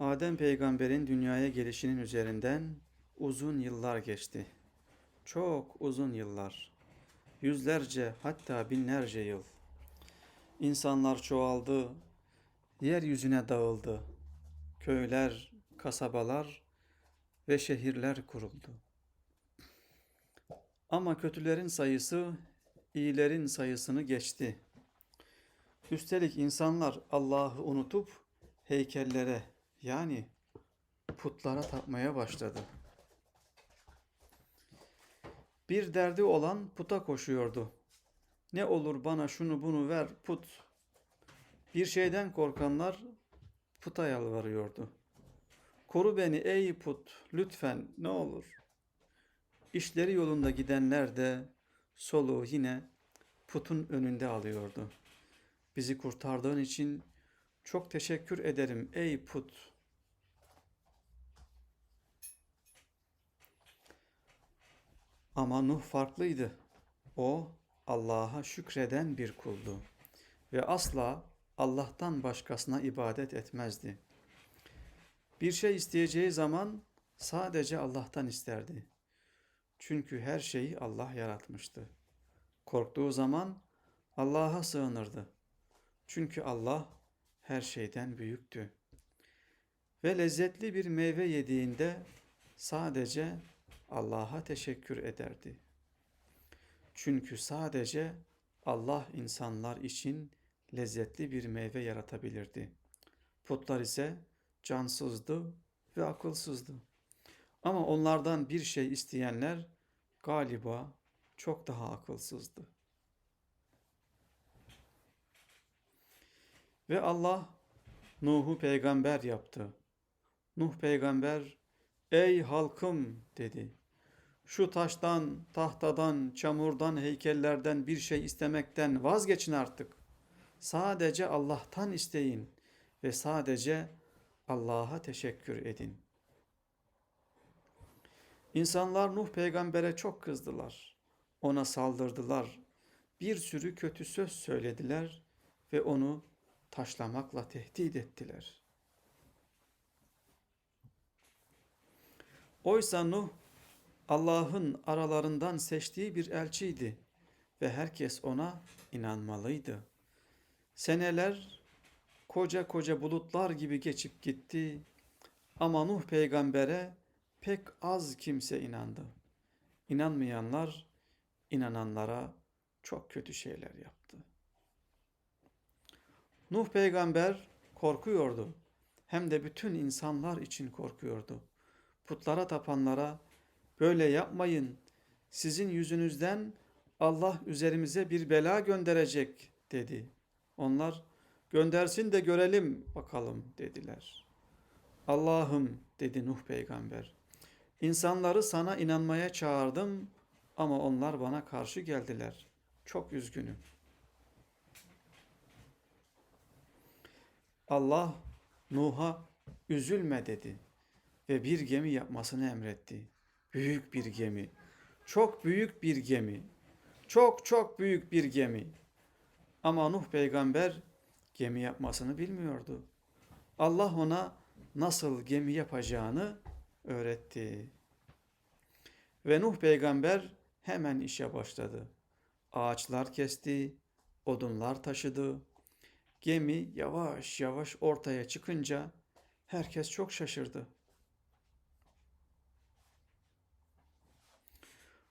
Adem peygamberin dünyaya gelişinin üzerinden uzun yıllar geçti. Çok uzun yıllar. Yüzlerce hatta binlerce yıl. İnsanlar çoğaldı, yeryüzüne dağıldı. Köyler, kasabalar ve şehirler kuruldu. Ama kötülerin sayısı iyilerin sayısını geçti. Üstelik insanlar Allah'ı unutup heykellere yani putlara tapmaya başladı. Bir derdi olan puta koşuyordu. Ne olur bana şunu bunu ver put. Bir şeyden korkanlar puta yalvarıyordu. Koru beni ey put lütfen ne olur. İşleri yolunda gidenler de soluğu yine putun önünde alıyordu. Bizi kurtardığın için çok teşekkür ederim ey put. Ama Nuh farklıydı. O Allah'a şükreden bir kuldu ve asla Allah'tan başkasına ibadet etmezdi. Bir şey isteyeceği zaman sadece Allah'tan isterdi. Çünkü her şeyi Allah yaratmıştı. Korktuğu zaman Allah'a sığınırdı. Çünkü Allah her şeyden büyüktü. Ve lezzetli bir meyve yediğinde sadece Allah'a teşekkür ederdi. Çünkü sadece Allah insanlar için lezzetli bir meyve yaratabilirdi. Putlar ise cansızdı ve akılsızdı. Ama onlardan bir şey isteyenler galiba çok daha akılsızdı. Ve Allah Nuh'u peygamber yaptı. Nuh peygamber ey halkım dedi. Şu taştan, tahtadan, çamurdan, heykellerden bir şey istemekten vazgeçin artık. Sadece Allah'tan isteyin ve sadece Allah'a teşekkür edin. İnsanlar Nuh peygambere çok kızdılar. Ona saldırdılar. Bir sürü kötü söz söylediler ve onu taşlamakla tehdit ettiler. Oysa Nuh Allah'ın aralarından seçtiği bir elçiydi ve herkes ona inanmalıydı. Seneler koca koca bulutlar gibi geçip gitti ama Nuh peygambere pek az kimse inandı. İnanmayanlar inananlara çok kötü şeyler yaptı. Nuh peygamber korkuyordu. Hem de bütün insanlar için korkuyordu. Putlara tapanlara böyle yapmayın. Sizin yüzünüzden Allah üzerimize bir bela gönderecek dedi. Onlar göndersin de görelim bakalım dediler. Allah'ım dedi Nuh peygamber. İnsanları sana inanmaya çağırdım ama onlar bana karşı geldiler. Çok üzgünüm. Allah Nuh'a üzülme dedi ve bir gemi yapmasını emretti. Büyük bir gemi. Çok büyük bir gemi. Çok çok büyük bir gemi. Ama Nuh peygamber gemi yapmasını bilmiyordu. Allah ona nasıl gemi yapacağını öğretti. Ve Nuh peygamber hemen işe başladı. Ağaçlar kesti, odunlar taşıdı. Gemi yavaş yavaş ortaya çıkınca herkes çok şaşırdı.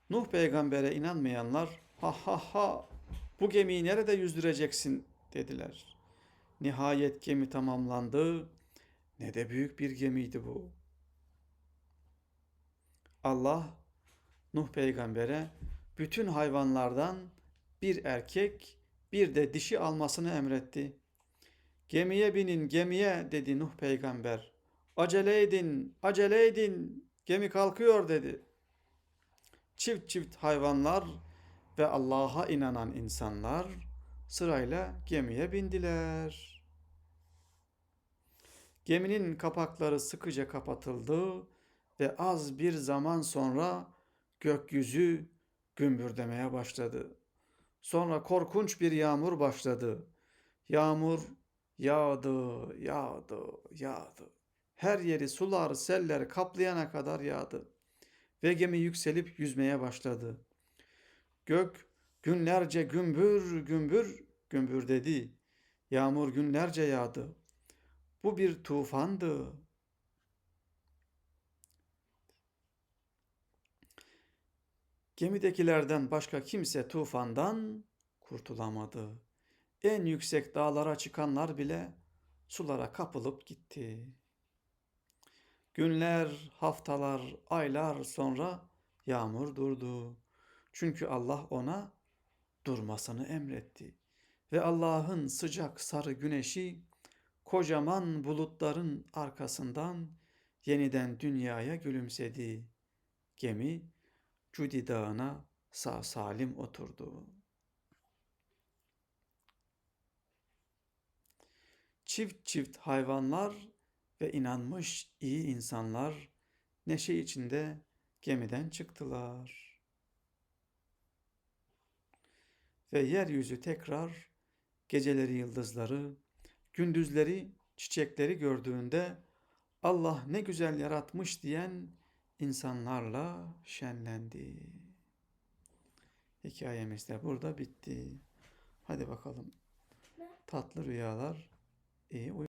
Nuh peygambere inanmayanlar ha ha ha bu gemiyi nerede yüzdüreceksin dediler. Nihayet gemi tamamlandı. Ne de büyük bir gemiydi bu. Allah Nuh peygambere bütün hayvanlardan bir erkek bir de dişi almasını emretti. Gemiye binin gemiye dedi Nuh peygamber. Acele edin, acele edin, gemi kalkıyor dedi. Çift çift hayvanlar ve Allah'a inanan insanlar sırayla gemiye bindiler. Geminin kapakları sıkıca kapatıldı ve az bir zaman sonra gökyüzü gümbürdemeye başladı. Sonra korkunç bir yağmur başladı. Yağmur yağdı, yağdı, yağdı. Her yeri sular, seller kaplayana kadar yağdı. Ve gemi yükselip yüzmeye başladı. Gök günlerce gümbür gümbür gümbür dedi. Yağmur günlerce yağdı. Bu bir tufandı. Gemidekilerden başka kimse tufandan kurtulamadı. En yüksek dağlara çıkanlar bile sulara kapılıp gitti. Günler, haftalar, aylar sonra yağmur durdu. Çünkü Allah ona durmasını emretti. Ve Allah'ın sıcak sarı güneşi kocaman bulutların arkasından yeniden dünyaya gülümsedi. Gemi Cudi Dağı'na sağ salim oturdu. Çift çift hayvanlar ve inanmış iyi insanlar neşe içinde gemiden çıktılar. Ve yeryüzü tekrar geceleri yıldızları, gündüzleri çiçekleri gördüğünde Allah ne güzel yaratmış diyen insanlarla şenlendi. Hikayemiz de burada bitti. Hadi bakalım. Tatlı rüyalar, iyi uy-